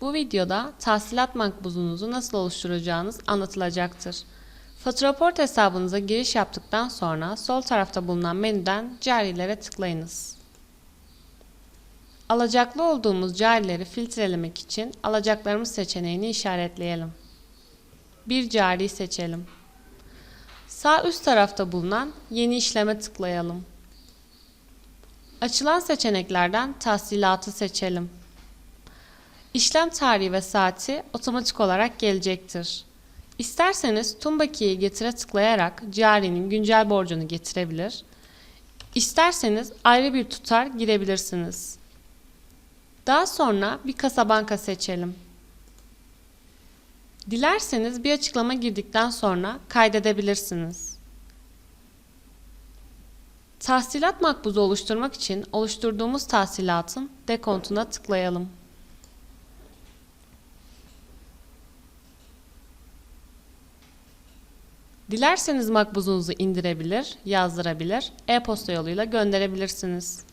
Bu videoda tahsilat makbuzunuzu nasıl oluşturacağınız anlatılacaktır. Faturaport hesabınıza giriş yaptıktan sonra sol tarafta bulunan menüden carilere tıklayınız. Alacaklı olduğumuz carileri filtrelemek için alacaklarımız seçeneğini işaretleyelim. Bir cari seçelim. Sağ üst tarafta bulunan yeni işleme tıklayalım. Açılan seçeneklerden tahsilatı seçelim. İşlem tarihi ve saati otomatik olarak gelecektir. İsterseniz tüm bakiyeyi getire tıklayarak carinin güncel borcunu getirebilir. İsterseniz ayrı bir tutar girebilirsiniz. Daha sonra bir kasa banka seçelim. Dilerseniz bir açıklama girdikten sonra kaydedebilirsiniz. Tahsilat makbuzu oluşturmak için oluşturduğumuz tahsilatın dekontuna tıklayalım. Dilerseniz makbuzunuzu indirebilir, yazdırabilir, e-posta yoluyla gönderebilirsiniz.